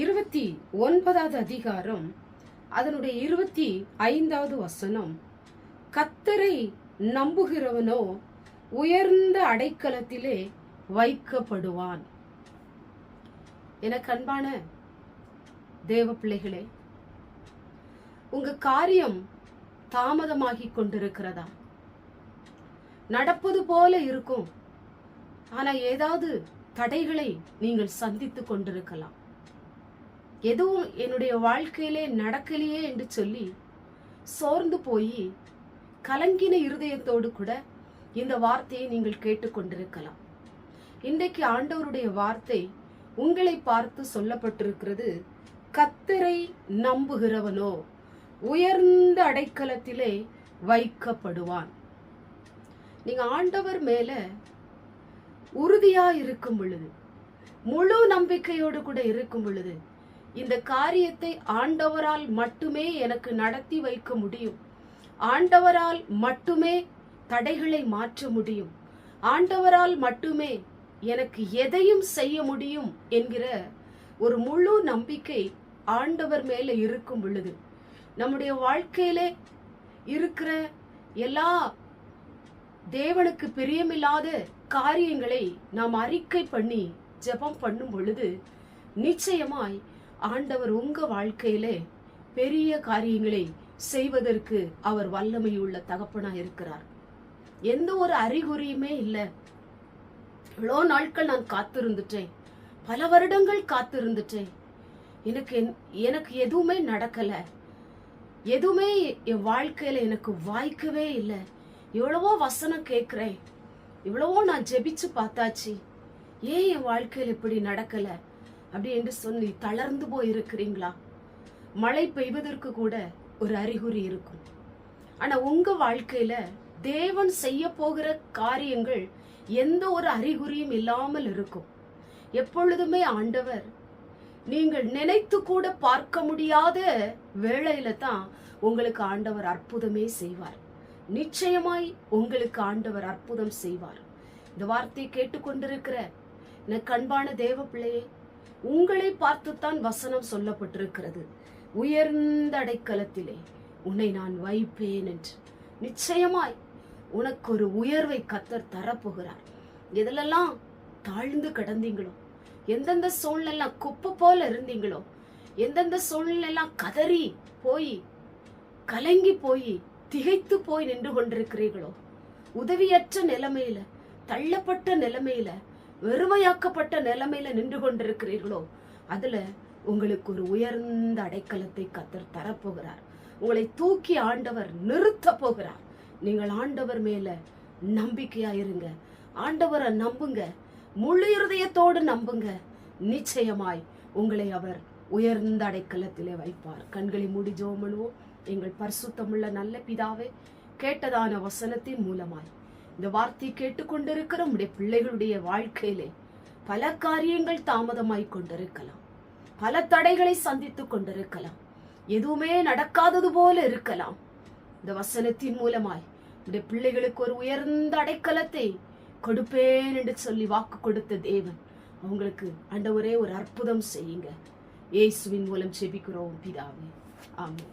இருபத்தி ஒன்பதாவது அதிகாரம் அதனுடைய இருபத்தி ஐந்தாவது வசனம். கத்தரை நம்புகிறவனோ உயர்ந்த அடைக்கலத்திலே வைக்கப்படுவான். எனக்கு அன்பான தேவ பிள்ளைகளே உங்க காரியம் தாமதமாகி கொண்டிருக்கிறதா? நடப்பது போல இருக்கும் ஆனா ஏதாவது தடைகளை நீங்கள் சந்தித்துக் கொண்டிருக்கலாம். எதுவும் என்னுடைய வாழ்க்கையிலே நடக்கலையே என்று சொல்லி சோர்ந்து போய் கலங்கின இருதயத்தோடு கூட இந்த வார்த்தையை நீங்கள் கேட்டுக்கொண்டிருக்கலாம். இன்றைக்கு ஆண்டவருடைய வார்த்தை உங்களை பார்த்து சொல்லப்பட்டிருக்கிறது கத்தரை நம்புகிறவனோ உயர்ந்த அடைக்கலத்திலே வைக்கப்படுவான். நீங்க ஆண்டவர் மேல உறுதியா இருக்கும் பொழுது முழு நம்பிக்கையோடு கூட இருக்கும் பொழுது இந்த காரியத்தை ஆண்டவரால் மட்டுமே எனக்கு நடத்தி வைக்க முடியும். ஆண்டவரால் மட்டுமே தடைகளை மாற்ற முடியும். ஆண்டவரால் மட்டுமே எனக்கு எதையும் செய்ய முடியும் என்கிற ஒரு முழு நம்பிக்கை ஆண்டவர் மேல இருக்கும் பொழுது நம்முடைய வாழ்க்கையிலே இருக்கிற எல்லா தேவனுக்கு பிரியமில்லாத காரியங்களை நாம் அறிக்கை பண்ணி ஜெபம் பண்ணும் பொழுது நிச்சயமாய் ஆண்டவர் உங்க வாழ்க்கையிலே பெரிய காரியங்களை செய்வதற்கு அவர் வல்லமையுள்ள தகப்பனா இருக்கிறார். எந்த ஒரு அறிகுறியுமே இல்லை. இவ்வளோ நாட்கள் நான் காத்திருந்துட்டேன். பல வருடங்கள் காத்திருந்துட்டேன். எனக்கு என்- எனக்கு எதுவுமே நடக்கல. எதுவுமே என் வாழ்க்கையில எனக்கு வாய்க்கவே இல்லை. எவ்வளவோ வசனம் கேட்குறேன். இவ்வளவோ நான் ஜெபிச்சு பார்த்தாச்சு. ஏன் என் வாழ்க்கையில் இப்படி நடக்கலை? அப்படி என்று சொல்லி தளர்ந்து போய் இருக்கிறீங்களா மழை பெய்வதற்கு கூட ஒரு அறிகுறி இருக்கும். ஆனா உங்க வாழ்க்கையில தேவன் செய்ய போகிற காரியங்கள் எந்த ஒரு அறிகுறியும் இல்லாமல் இருக்கும். எப்பொழுதுமே ஆண்டவர் நீங்கள் நினைத்து கூட பார்க்க முடியாத வேளையில தான் உங்களுக்கு ஆண்டவர் அற்புதமே செய்வார். நிச்சயமாய் உங்களுக்கு ஆண்டவர் அற்புதம் செய்வார். இந்த வார்த்தையை கேட்டுக்கொண்டிருக்கிற எனக்கு அன்பான தேவ பிள்ளையே உங்களை பார்த்துத்தான் வசனம் சொல்லப்பட்டிருக்கிறது. உயர்ந்த அடைக்கலத்திலே உன்னை நான் வைப்பேன் என்று. நிச்சயமாய் உனக்கு ஒரு உயர்வை கத்தர் தரப்போகிறார். எதிலெல்லாம் தாழ்ந்து கிடந்தீங்களோ எந்தெந்த சூழ்நிலாம் குப்பை போல இருந்தீங்களோ எந்தெந்த சூழ்நிலாம் கதறி போய் கலங்கி போய் திகைத்து போய் நின்று கொண்டிருக்கிறீர்களோ உதவியற்ற நிலைமையில தள்ளப்பட்ட நிலைமையில வெறுமையாக்கப்பட்ட நிலைமையில நின்று கொண்டிருக்கிறீர்களோ அதுல உங்களுக்கு ஒரு உயர்ந்த அடைக்கலத்தை கத்தர் தரப்போகிறார். உங்களை தூக்கி ஆண்டவர் நிறுத்த போகிறார். நீங்கள் ஆண்டவர் மேல நம்பிக்கையா இருங்க ஆண்டவரை நம்புங்க. முழு இருதயத்தோடு நம்புங்க. நிச்சயமாய் உங்களை அவர் உயர்ந்த அடைக்கலத்திலே வைப்பார். கண்களை மூடி ஜெபம் எங்கள் பரிசுத்தமுள்ள நல்ல பிதாவே கேட்டதான வசனத்தின் மூலமாய் இந்த வார்த்தை கேட்டுக்கொண்டிருக்கிற உடைய பிள்ளைகளுடைய வாழ்க்கையிலே பல காரியங்கள் தாமதமாய் கொண்டிருக்கலாம். பல தடைகளை சந்தித்துக் கொண்டிருக்கலாம். எதுவுமே நடக்காதது போல இருக்கலாம். இந்த வசனத்தின் மூலமாய் உடைய பிள்ளைகளுக்கு ஒரு உயர்ந்த அடைக்கலத்தை கொடுப்பேன் என்று சொல்லி வாக்கு கொடுத்த தேவன் அவங்களுக்கு அண்டவரே ஒரு அற்புதம் செய்யுங்க. இயேசுவின் மூலம் செபிக்கிறோம் பிதாவே. ஆமாம்